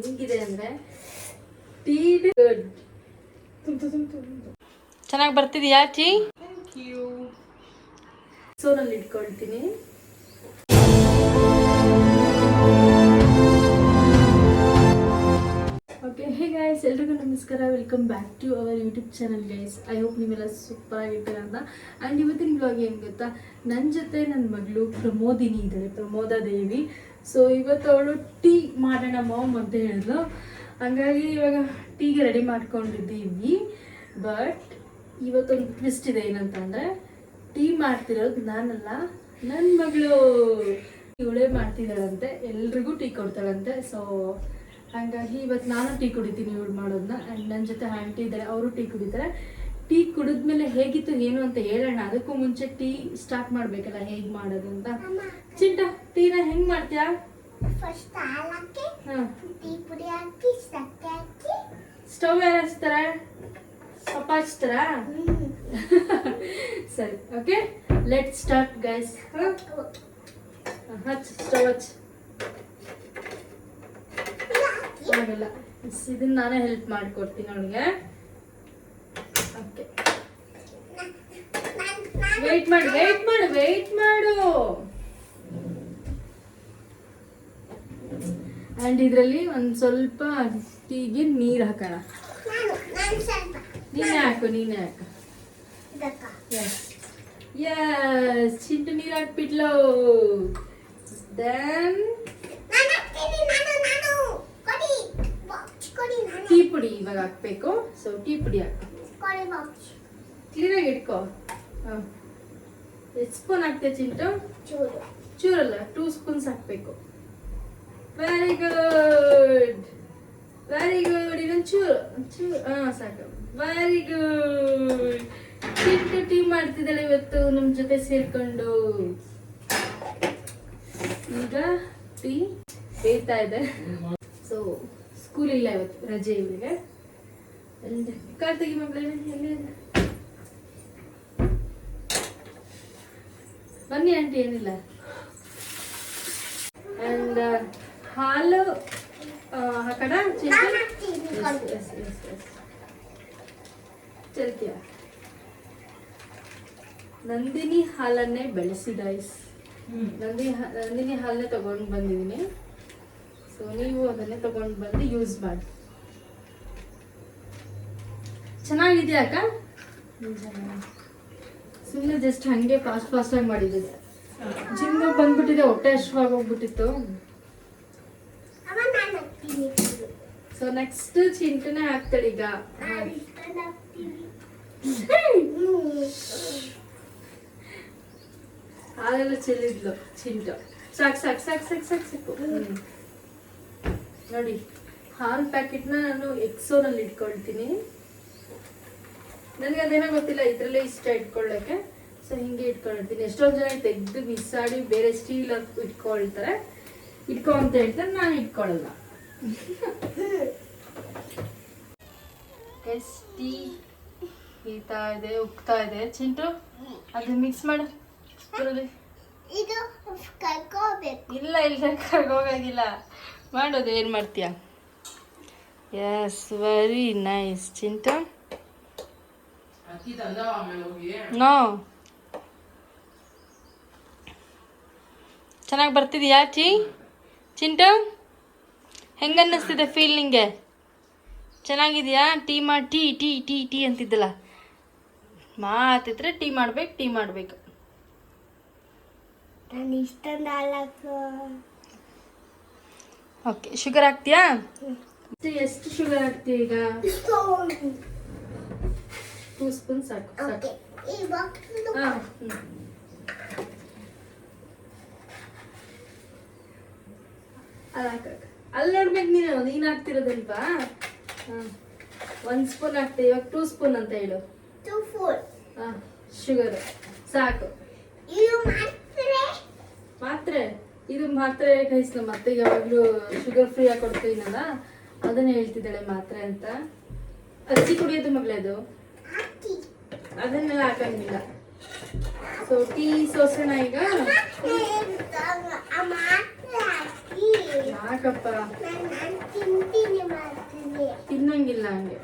ಹೆಂಗಿದೆ ಅಂದ್ರೆ tea good ಚೆನ್ನಾಗಿ ಬರ್ತಿದ್ಯಾ ಚಿ ಸೋನಲ್ಲಿ ಇಟ್ಕೊಳ್ತೀನಿ. ಓಕೆ ಹೇ ಗೈಸ್ ಎಲ್ರಿಗೂ ನಮಸ್ಕಾರ. Welcome back to our YouTube channel guys I hope ನೀವೆಲ್ಲ ಸೂಪರ್ ಆಗಿರ್ತೀರ ಅಂತ. ಆ್ಯಂಡ್ ಇವತ್ತಿನ ಬ್ಲಾಗ್ ಏನು ಗೊತ್ತಾ? ನನ್ನ ಜೊತೆ ನನ್ನ ಮಗಳು ಪ್ರಮೋದಿನಿ ಇದ್ದಾಳೆ ಪ್ರಮೋದ ದೇವಿ. ಸೊ ಇವತ್ತು ಅವಳು ಟೀ ಮಾಡೋಣ ಮಾಮ್ ಅಂತ ಹೇಳಿದ್ಲು. ಹಂಗಾಗಿ ಇವಾಗ ಟೀಗೆ ರೆಡಿ ಮಾಡ್ಕೊಂಡಿದ್ದೀವಿ. ಬಟ್ ಇವತ್ತೊಂದು ಟ್ವಿಸ್ಟ್ ಇದೆ ಏನಂತ ಅಂದರೆ ಟೀ ಮಾಡ್ತಿರೋದು ನಾನಲ್ಲ ನನ್ನ ಮಗಳು ಇವಳೇ ಮಾಡ್ತಿದ್ದಾಳಂತೆ, ಎಲ್ರಿಗೂ ಟೀ ಕೊಡ್ತಾಳಂತೆ. ಸೊ ಹಾಗಾಗಿ ಇವತ್ತು ನಾನು ಟೀ ಕುಡಿತೀನಿ ಇವಳು ಮಾಡೋದನ್ನ ಆ್ಯಂಡ್ ನನ್ನ ಜೊತೆ ಆಂಟಿ ಇದ್ದಾರೆ ಅವರು ಟೀ ಕುಡಿತಾರೆ. ಟೀ ಕುಡಿದ್ಮೇಲೆ ಹೇಗಿತ್ತು ಏನು ಅಂತ ಹೇಳೋಣ. ಅದಕ್ಕೂ ಮುಂಚೆ ಟೀ ಸ್ಟಾರ್ಟ್ ಮಾಡಬೇಕಲ್ಲ ಹೇಗ್ ಮಾಡೋದು ಅಂತ. ಚಿಂಟ ಟೀನ ಹೆಂಗ್ ಮಾಡ್ತೀಯಾ? ಫಸ್ಟ್ ಹಾಲು ಹಾಕಿ ಹಾಂ. ಟೀ ಪುಡಿ ಹಾಕಿ ಸಕ್ಕರೆ ಹಾಕಿ. ಸ್ಟವ್ ಯಾರು ಹಚ್ತಾರ? ಪಪ್ಪ ಹಚ್ತಾರಾ? ಸರಿ ಓಕೆ. ಲೆಟ್ ಸ್ಟಾರ್ಟ್ ಗೈಸ್ ಹಚ್ ಸ್ಟವ್ ಹಚ್. ಇದನ್ನ ನಾನೇ ಹೆಲ್ಪ್ ಮಾಡ್ಕೊಡ್ತೀನಿ ಅವಳಿಗೆ ಓಕೆ ವೆಯ್ಟ್ ಮಾಡು ವೆಯ್ಟ್ ಮಾಡು ವೆಯ್ಟ್ ಮಾಡು. ಅಂಡ್ ಇದರಲ್ಲಿ ಒಂದು ಸ್ವಲ್ಪ ಟೀಗೆ ನೀರು ಹಾಕೋಣ. ನೀನೆ ಹಾಕು ನೀನೇ ಹಾಕು. ಎಸ್ ಚಿಂಟು ನೀರು ಹಾಕ್ಬಿಟ್ಲು. ದೆನ್ ಟೀ ಪುಡಿ ಇವಾಗ ಹಾಕ್ಬೇಕು. ಸೊ ಟೀ ಪುಡಿ ಹಾಕು ಕ್ಲೀನಾಗಿ ಇಟ್ಕೋ. ಹಾಂ. ಎಷ್ಟು ಸ್ಪೂನ್ ಹಾಕ್ತೀಯ ಚಿಂಟು? ಚೂರು. ಚೂರಲ್ಲ ಟೂ ಸ್ಪೂನ್ಸ್ ಹಾಕ್ಬೇಕು. ವೆರಿ ಗುಡ್ ವೆರಿ ಗುಡ್ ಇನ್ನೊಂದು ಚೂರು. ಚೂರು. ಹಾಂ ಸಾಕು. ವೆರಿ ಗುಡ್ ಚಿಂಟು ಟೀ ಮಾಡ್ತಿದ್ದಾಳೆ ಇವತ್ತು ನಮ್ಮ ಜೊತೆ ಸೇರ್ಕೊಂಡು. ಈಗ ಟೀ ಬೇಯ್ತಾ ಇದೆ. ಸೊ ಸ್ಕೂಲ್ ಇಲ್ಲ ಇವತ್ತು ರಜೆ ಇವರಿಗೆ. ಕಾರ್ತಿಗೆ ಮಗಳೇ ಎಲ್ಲಿ ಬನ್ನಿ ಆಂಟಿ ಏನಿಲ್ಲ. ಅಂಡ್ ಹಾಲು ಆ, ಹಾಕೋಣ. ಚೆಲ್ತಿಯ ನಂದಿನಿ ಹಾಲನ್ನೇ ಬೆಳೆಸಿದ ನಂದಿನಿ ನಂದಿನಿ ಹಾಲನ್ನೇ ತಗೊಂಡು ಬಂದಿದ್ದೀನಿ ಸೊ ನೀವು ಅದನ್ನೇ ತಗೊಂಡು ಬಂದು ಯೂಸ್ ಮಾಡಿ. ಚೆನ್ನಾಗಿದೆಯಾ ಅಕ್ಕ? ಸುಮ್ಮನೆ ಜಸ್ಟ್ ಹಂಗೆ ಫಾಸ್ಟ್ ಫಾಸ್ಟ್ ಆಗಿ ಮಾಡಿದ್ದೆ ಜಿಮ್ ಬಂದ್ಬಿಟ್ಟಿದೆ, ಹೊಟ್ಟೆ ಅಷ್ಟವಾಗಿ ಹೋಗ್ಬಿಟ್ಟಿತ್ತು. ಸೊ ನೆಕ್ಸ್ಟ್ ಚಿಂಟನೆ ಆಗ್ತಾಳೆ ಈಗ. ಹಾಲೆಲ್ಲ ಚೆಲ್ಲಿದ್ಲು ಚಿಂಟು. ಸಾಕು ಸಾಕು ಸಾಕು ಸಾಕು ಸಾಕು ಸಾಕು. ನೋಡಿ, ಹಾಲು ಪ್ಯಾಕೆಟ್ನ ನಾನು ಎಕ್ಸೋನಲ್ಲಿ ಇಟ್ಕೊಳ್ತೀನಿ. ನನಗೆ ಅದೇನೋ ಗೊತ್ತಿಲ್ಲ ಇದರಲ್ಲೇ ಇಷ್ಟ ಇಟ್ಕೊಳ್ಳೋಕ್ಕೆ ಸೊ ಹಿಂಗೆ ಇಟ್ಕೊಂಡಿರ್ತೀನಿ. ಎಷ್ಟೊಂದು ಜನ ತೆಗೆದು ಬಿಸಾಡಿ ಬೇರೆ ಸ್ಟೀಲ್ ಇಟ್ಕೊಳ್ತಾರೆ. ಇಟ್ಕೊ ಅಂತ ಹೇಳ್ತಾರೆ ನಾನು ಇಟ್ಕೊಳ್ಳಲ್ಲ. ಎಸ್ ಟೀ ಹೀತಾ ಇದೆ ಉಕ್ತಾ ಇದೆ. ಚಿಂಟು ಅದು ಮಿಕ್ಸ್ ಮಾಡು. ಇದು ಕರ್ಕೋಬೇಕು. ಇಲ್ಲ ಇಲ್ಲ ಹೋಗಾಗಿಲ್ಲ ಮಾಡೋದು ಏನು ಮಾಡ್ತೀಯ? Yes very nice Chintu? ಚೆನ್ನಾಗಿ ಬರ್ತಿದ್ಯಾ ಚಿ ಚಿಂಟು ಹೆಂಗನ್ನಿಸ್ತಿದೆ ಫೀಲ್ ನಿಂಗೆ? ಚೆನ್ನಾಗಿದೆಯಾ? ಟೀ ಮಾಡಿ ಟೀ ಟೀ ಟೀ ಟೀ ಅಂತಿದ್ದಲ್ಲ. ಮಾತಿದ್ರೆ ಟೀ ಮಾಡ್ಬೇಕು ಟೀ ಮಾಡ್ಬೇಕು. ಓಕೆ ಶುಗರ್ ಹಾಕ್ತೀಯಾ? ಎಷ್ಟು ಶುಗರ್ ಹಾಕ್ತೀಯ ಈಗ? ಟೂ ಸ್ಪೂನ್ ಸಾಕು ಸಾಕು ಹಾ. ಅಲ್ಲ ನೋಡ್ಬೇಕು ನೀನು ನೀನು ಹಾಕ್ತಿರೋದಲ್ವಾ ಹಾಂ ಒಂದು ಸ್ಪೂನ್ ಹಾಕ್ತೀವಿ ಇವಾಗ ಟೂ ಸ್ಪೂನ್ ಅಂತ ಹೇಳು ಹಾಂ ಶುಗರ್ ಸಾಕು ಮಾತ್ರೆ ಇದು ಮಾತ್ರೆ ಕೈಸ್ ಮತ್ತೆ ಯಾವಾಗ್ಲೂ ಶುಗರ್ ಫ್ರೀ ಆಗಿ ಕೊಡ್ತೀನಲ್ಲ ಅದನ್ನೇ ಹೇಳ್ತಿದ್ದಾಳೆ ಮಾತ್ರೆ ಅಂತ ಅಜ್ಜಿ ಕುಡಿಯೋದು ಮಗಳೇ ಅದು ಹಾಕಿ ಅದನ್ನೆಲ್ಲ ಹಾಕಂಗಿಲ್ಲ. ಸೊ ಟೀ ಸೋಸೋಣ ಈಗ? ಆ ಮಾತ್ರೆ ಹಾಕಿ ಯಾಕಪ್ಪ? ನಾನು ತಿಂತೀನಿ ಮಾಡ್ತೀನಿ ತಿನ್ನಂಗಿಲ್ಲ ಹಂಗೆ.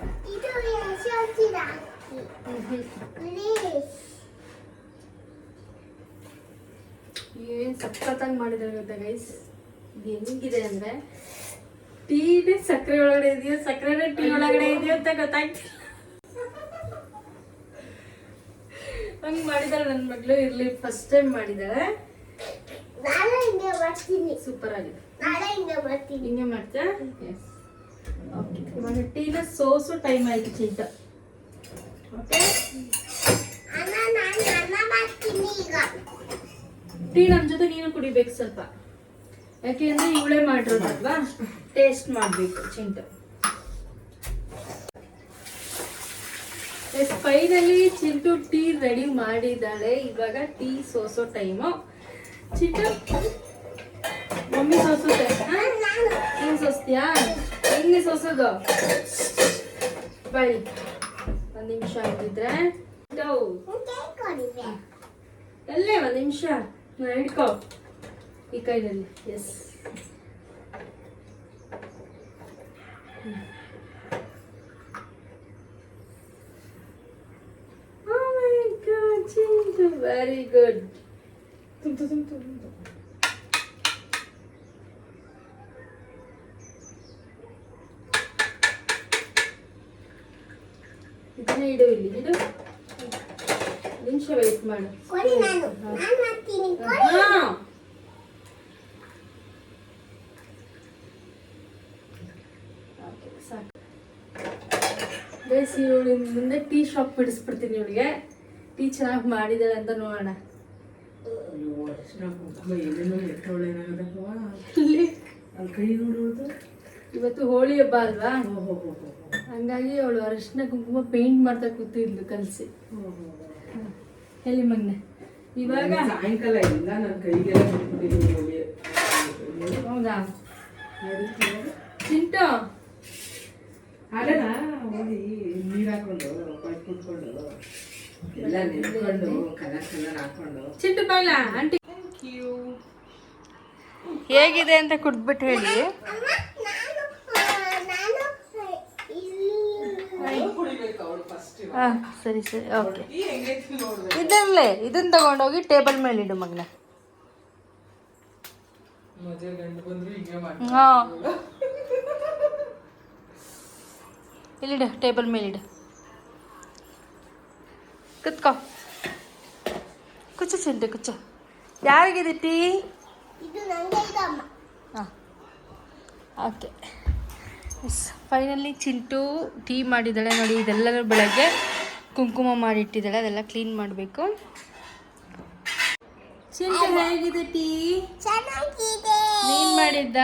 ಏನ್ ಸಖತ್ತಾಗಿ ಮಾಡಿದ್ರೆ ಗೊತ್ತಾ ಗೈಸ್ ಹೆಂಗಿದೆ ಅಂದ್ರೆ? ಟೀನೇ ಸಕ್ಕರೆ ಒಳಗಡೆ ಇದೆಯೋ? ಸಕ್ಕರೆನೇ ಟೀ ಒಳಗಡೆ ಇದೆಯೋ ಅಂತ ಗೊತ್ತಾಗ್ತಿಲ್ಲ. ಹಂಗ್ ಮಾಡಿದಾಳೆ ನನ್ನ ಮಗಳು ಇರ್ಲಿ ಫಸ್ಟ್ ಟೈಮ್ ಮಾಡಿದಾಳೆ. ನಾಳೆ ಹಿಂಗೆ ಮಾಡ್ತೀನಿ. ಸೂಪರ್ ಆಗಿದೆ. ನಾಳೆ ಹಿಂಗೆ ಮಾಡ್ತೀನಿ. ಹಿಂಗೆ ಮಾಡ್ತಾ ಎಸ್ ಓಕೆ ಇವಾಗ ಟೀನ ಸೋಸು ಟೈಮ್ ಆಯ್ತು ಚೀಟ ಓಕೆ ಅಣ್ಣ ನಾನು ಅನ್ನ ಮಾಡ್ತೀನಿ ಈಗ. ಟೀ ನಮ್ಮ ಜೊತೆ ನೀನು ಕುಡಿಬೇಕು ಸ್ವಲ್ಪ. ಯಾಕೆಂದ್ರೆ ಇವಳೇ ಮಾಡಿರೋದಲ್ವಾ? ಟೇಸ್ಟ್ ಮಾಡಬೇಕು Chintu yes finally Chintu tea ready ಮಾಡಿದ್ದಾಳೆ. ಇವಾಗ ಟೀ ಸೋಸೋ ಟೈಮು. ಚಿಂಟು ಮಮ್ಮಿ ಸೋಸುತ್ತೆ? ನಾನು ಸೋಸ್ತೀಯಾ? ಹೆಂಗೆ ಸೋಸೋದು. ಬೈ ಒಂದ್ ನಿಮಿಷ ಆಗಿದ್ರೆ ಅಲ್ಲೇ ಒಂದ್ ನಿಮಿಷ. ನಾ ಹಿಡ್ಕೊ. ಈ ಕೈನಲ್ಲಿ. ಎಸ್ ವೆರಿ ಗುಡ್ ತುಂತು ತುಂತು ತುಂತು ಇದನ್ನ ಇಡು ಇಲ್ಲಿ ಇಡು ನಿಮಿಷ ವೆಯ್ಟ್ ಮಾಡು ಕೊಡಿ ನಾನು ನಾನು ಮಾಡ್ತೀನಿ ಕೊಡಿ ಹಾ. Okay, ಸಾಕು ಗೈಸ್ ಇವಳು ಮುಂದೆ ಟೀ ಶಾಪ್ ಬಿಡಿಸ್ಬಿಡ್ತೀನಿ ಇವಳಿಗೆ ಟೀ ಚೆನ್ನಾಗಿ ಮಾಡಿದಾಳೆ ಅಂತ ನೋಡೋಣ. ಇವತ್ತು ಹೋಳಿ ಹಬ್ಬ ಅಲ್ವಾ? ಹಂಗಾಗಿ ಅವಳು ಅರಿಶಿನ ಕುಂಕುಮ ಪೇಂಟ್ ಮಾಡ್ತಾ ಕೂತಿದ್ಲು ಕಲಸಿ. ಹೇಳಿ ಮಗ್ನೆ ಇವಾಗ? ಸಾಯಂಕಾಲ ಇಲ್ಲ ನನ್ನ ಕೈಗೆಲ್ಲ ಹೋಗಿ ಹೌದಾ? ಚಿಂಟು? ಅಲ್ಲ ಹೋಗಿ ನೀರು ಹಾಕೊಂಡು ಕುತ್ಕೊಂಡು ಎಲ್ಲ ನೆನ್ಕೊಂಡು ಕಲರ್ ಕಲರ್ ಹಾಕೊಂಡು. ಚಿಂಟು ಬಾಯ್ಲ ಆಂಟಿ. ಹೇಗಿದೆ ಅಂತ ಕುಡ್ಬಿಟ್ಟು ಹೇಳಿ. ಅಮ್ಮ ನಾನು ನಾನು ಇಲ್ಲಿ ಕುಡಿಬೇಕು ಅವಳು ಫಸ್ಟ್ ಹಾ ಸರಿ ಸರಿ ಓಕೆ. ಇದರಲ್ಲೇ ಇದನ್ನ ತಗೊಂಡೋಗಿ ಟೇಬಲ್ ಮೇಲೆ ಇಡು ಮಗನ. ಇಲ್ಲಿಡ ಗಂಡು ಬಂದ್ರು ಹಿಂಗೆ ಮಾಡಿ ಹಾ. ಇಲ್ಲಿಡು ಟೇಬಲ್ ಮೇಲೆ ಇಡು ಕುತ್ಕೋ ಕುಚ್ಚು ಚಿಂಟು ಕುಚ್ಚು ಯಾರಿಗಿದೆ ಟೀ ಇದು ನಂಗೆ ಇದು ಅಮ್ಮ ಹಾಂ okay yes finally Chintu tea ಮಾಡಿದ್ದಾಳೆ ನೋಡಿ ಇದೆಲ್ಲರೂ ಬೆಳಗ್ಗೆ ಕುಂಕುಮ ಮಾಡಿಟ್ಟಿದ್ದಾಳೆ ಅದೆಲ್ಲ ಕ್ಲೀನ್ ಮಾಡಬೇಕು. ಚಿಂಟು ಹೇಗಿದೆ ಟೀ? ಚೆನ್ನಾಗಿದೆ. ನೀನ್ ಮಾಡಿದ್ದ?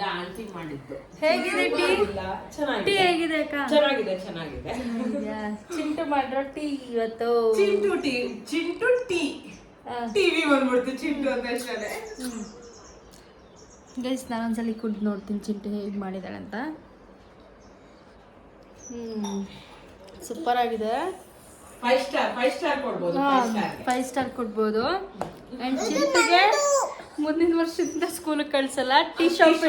ಇಲ್ಲ ಆಂಟಿ ಮಾಡಿದ್ದು. ಹೇಗಿದೆ ಟೀ? ಇಲ್ಲ ಟೀ ಚೆನ್ನಾಗಿದೆ ಹೇಗಿದೆ ಅಕ್ಕ? ಚೆನ್ನಾಗಿದೆ ಚೆನ್ನಾಗಿದೆ. ಚಿಂಟು ಮಾಡಿರೋ ಟೀ ಇವತ್ತು. Chintu tea Chintu tea. TV ಬಂದ್ಬಿಡ್ತು ಚಿಂಟು ಅಂತ ಅಷ್ಟೇ ಗೈಸ್ ನಾನೊಂದ್ಸಲಿ ಕುಡ್ದು ನೋಡ್ತೀನಿ ಚಿಂಟು ಹೇಗೆ ಮಾಡಿದಾಳೆ ಅಂತ. ಹ್ಞೂ ಸೂಪರ್ ಆಗಿದೆ. ಫೈವ್ ಸ್ಟಾರ್ ಫೈವ್ ಸ್ಟಾರ್ ಕೊಡ್ಬೋದು ಫೈವ್ ಸ್ಟಾರ್ ಫೈವ್ ಸ್ಟಾರ್ ಕೊಡ್ಬೋದು. ಆ್ಯಂಡ್ ಚಿಂಟುಗೆ ಮುಂದಿನ ವರ್ಷದಿಂದ ಸ್ಕೂಲಿಗೆ ಕಳ್ಸಲ್ಲ. Tea shop.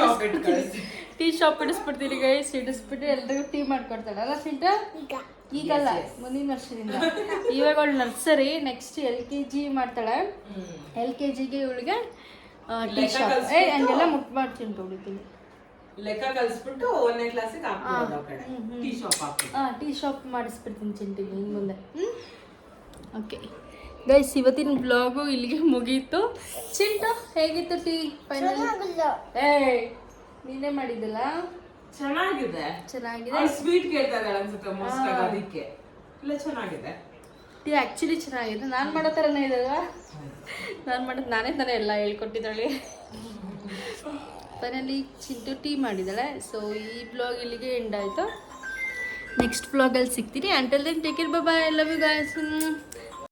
ಟೀ ಶಾಪ್ ಇಡಿಸ್ಬಿಡ್ತೀನಿ. ಗೈಸ್ ಇಡಿಸ್ಬಿಟ್ಟು ಎಲ್ರಿಗೂ ಟೀ ಮಾಡ್ಕೊಡ್ತಾಳಲ್ಲ ಅಲ್ಲ ಚಿಂಟು? ಈಗ. ಈಗಲ್ಲ ಮುಂದಿನ ವರ್ಷದಿಂದ. ಇವಾಗ ಅವಳು nursery next L K G ಮಾಡ್ತಾಳೆ. ಎಲ್ ಕೆ ಜಿಗೆ ಇವಳಿಗೆ ಟೀ ಶಾಪ್ ಏ ಹಂಗೆಲ್ಲ ಮುಟ್ ಮಾಡ್ತೀನಿ ತೊಗೊಳ್ತೀನಿ ಲೆಕ್ಕ ಕಲಿಸ್ಬಿಟ್ಟು ಒಂದನೇ ಕ್ಲಾಸಿಗೆ ಟೀ ಶಾಪ್ ಟೀ ಶಾಪ್ ಮಾಡಿಸ್ಬಿಡ್ತೀನಿ ಚಿಂಟಿಗೆ ಇನ್ನು ಮುಂದೆ. ಓಕೆ ಗೈಸ್ ಇವತ್ತಿನ ಬ್ಲಾಗು ಇಲ್ಲಿಗೆ ಮುಗೀತು. ಚಿಂಟು ಹೇಗಿತ್ತು ಟೀ ಫೈನಲ್ ನೀನೇ ಮಾಡಿದ್ದಲ್ಲ? ಚೆನ್ನಾಗಿದೆ. ಚೆನ್ನಾಗಿದೆ. ಸ್ವೀಟ್ ಕೇಳ್ತಾರೆ ಅನ್ಸುತ್ತೆ ಮೋಸ್ಟ್ ಅದಕ್ಕೆ. ಇಲ್ಲ ಚೆನ್ನಾಗಿದೆ. ಟೀ ಆ್ಯಕ್ಚುಲಿ ಚೆನ್ನಾಗಿದೆ. ನಾನು ಮಾಡೋ ಥರನೇ ಇದೆ ನಾನು ಮಾಡೋದು ನಾನೇ ತಾನೇ ಎಲ್ಲ ಹೇಳ್ಕೊಟ್ಟಿದ್ದಾಳೆ ಫೈನಲಿ ಚಿಂಟು ಟೀ ಮಾಡಿದ್ದಾಳೆ. ಸೊ ಈ ಬ್ಲಾಗ್ ಇಲ್ಲಿಗೆ ಎಂಡ್ ಆಯಿತು. ನೆಕ್ಸ್ಟ್ ಬ್ಲಾಗಲ್ಲಿ ಸಿಗ್ತೀನಿ. ಅಂಟಲ್ ದೆನ್ ಟೇಕ್ ಇರ್ ಬಾಯ್ ಲವ್ ಯು ಗಾಯ್ಸ್